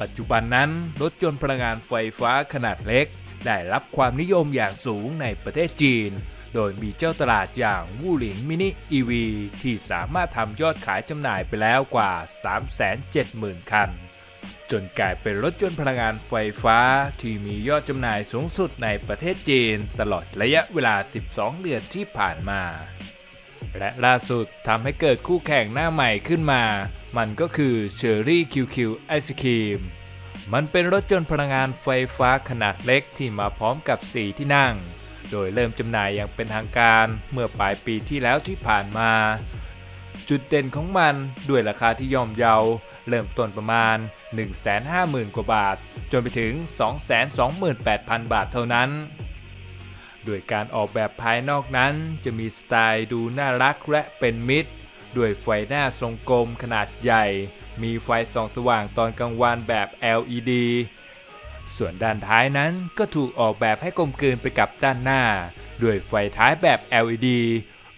ปัจจุบันนั้นรถยนต์พลังงานไฟฟ้าขนาดเล็ก ได้รับความนิยมอย่างสูงในประเทศจีน โดยมีเจ้าตลาดอย่างวูหลิงมินิ EV ที่สามารถทำยอดขายจำหน่ายไปแล้วกว่า 370,000 คัน จนกลายเป็นรถยนต์พลังงานไฟฟ้าที่มียอดจำหน่ายสูงสุดในประเทศจีน ตลอดระยะเวลา 12 เดือนที่ผ่านมา และล่าสุดทำให้เกิดคู่แข่งหน้าใหม่ขึ้นมา มันก็คือ Cherry QQ Ice Cream มันเป็นรถยนต์พลังงานไฟฟ้าขนาดเล็กที่มาพร้อมกับ 4 ที่นั่ง โดยเริ่มจำหน่ายอย่างเป็นทางการเมื่อปลายปีที่แล้วที่ผ่านมา จุดเด่นของมันด้วยราคาที่ย่อมเยา เริ่มต้นประมาณ 150,000 กว่าบาท จนไปถึง 228,000 บาทเท่านั้น โดยการออกแบบภายนอกนั้นจะมีสไตล์ดูน่ารักและเป็นมิตร ด้วยไฟหน้าทรงกลมขนาดใหญ่ มีไฟส่องสว่างตอนกลางวันแบบ LED ส่วนด้านท้ายนั้นก็ถูกออกแบบให้กลมกลืนไปกับด้านหน้า ด้วยไฟท้ายแบบ LED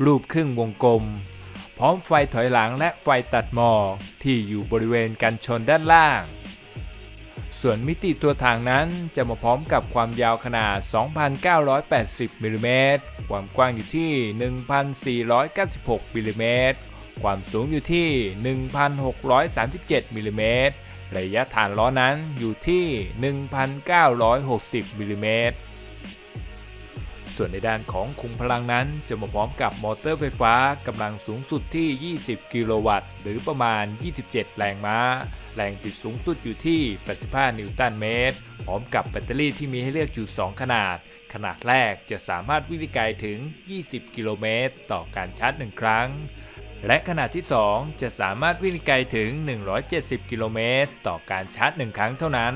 รูปครึ่งวงกลม พร้อมไฟถอยหลังและไฟตัดหมอกที่อยู่บริเวณกันชนด้านล่าง ส่วนมิติตัวถังนั้นจะมาพร้อมกับความยาวขนาด 2,980มิลลิเมตรความกว้างอยู่ที่ 1,496มิลลิเมตรความสูงอยู่ที่ 1,637มิลลิเมตรระยะฐานล้อนั้นอยู่ที่ 1,960มิลลิเมตร ส่วนในด้านของคุมพลังนั้นจะมาพร้อมกับมอเตอร์ไฟฟ้ากำลังสูงสุดที่ 20 กิโลวัตต์ หรือประมาณ 27 แรงม้า แรงบิดสูงสุดอยู่ที่ 85 นิวตันเมตร พร้อมกับแบตเตอรี่ที่มีให้เลือกอยู่ 2 ขนาด ขนาดแรกจะสามารถวิ่งไกลถึง 20 กิโลเมตร ต่อการชาร์จ 1 ครั้ง และขนาดที่ 2 จะสามารถวิ่งได้ไกลถึง 170 กิโลเมตร ต่อการชาร์จ 1 ครั้งเท่านั้น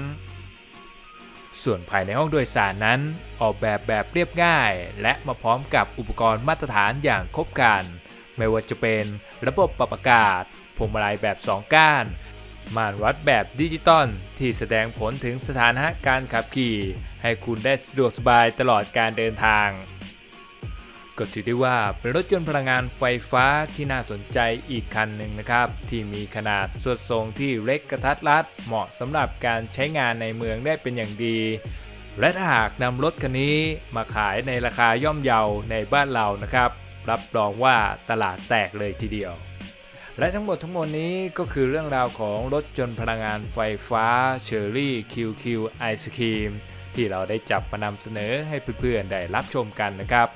ส่วนภายในห้องโดยสารนั้น ออกแบบแบบเรียบง่าย และมาพร้อมกับอุปกรณ์มาตรฐานอย่างครบครันไม่ว่าจะเป็นระบบปรับอากาศพวงมาลัยแบบ 2 ก้าน ม่านวัดแบบดิจิตอลที่แสดงผลถึงสถานะการขับขี่ ให้คุณได้สะดวกสบายตลอดการเดินทาง ก็ถือได้ว่าเป็นรถยนต์พลังงานไฟฟ้าที่น่าสนใจอีกคันหนึ่งนะครับ ที่มีขนาดสวดทรงที่เล็กกระทัดรัด เหมาะสำหรับการใช้งานในเมืองได้เป็นอย่างดี และถ้าหากนำรถคันนี้มาขายในราคาย่อมเยาในบ้านเรานะครับ รับรองว่าตลาดแตกเลยทีเดียวและทั้งหมดทั้งมวลนี้ก็คือเรื่องราวของรถยนต์พลังงานไฟฟ้า Cherry QQ Ice Cream ที่เราได้จับมานำเสนอให้เพื่อนๆได้รับชมกันนะครับ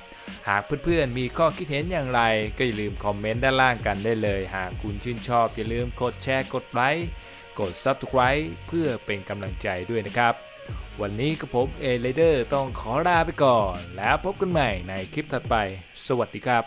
หากเพื่อนๆมีข้อคิดเห็นอย่างไร ก็อย่าลืมคอมเมนต์ด้านล่างกันได้เลย หากคุณชื่นชอบ อย่าลืมกดแชร์กดไลค์กด Subscribe เพื่อเป็นกำลังใจด้วยนะครับ วันนี้กับผมเอเลเดอร์ต้องขอลาไปก่อน แล้วพบกันใหม่ในคลิปถัดไป สวัสดีครับ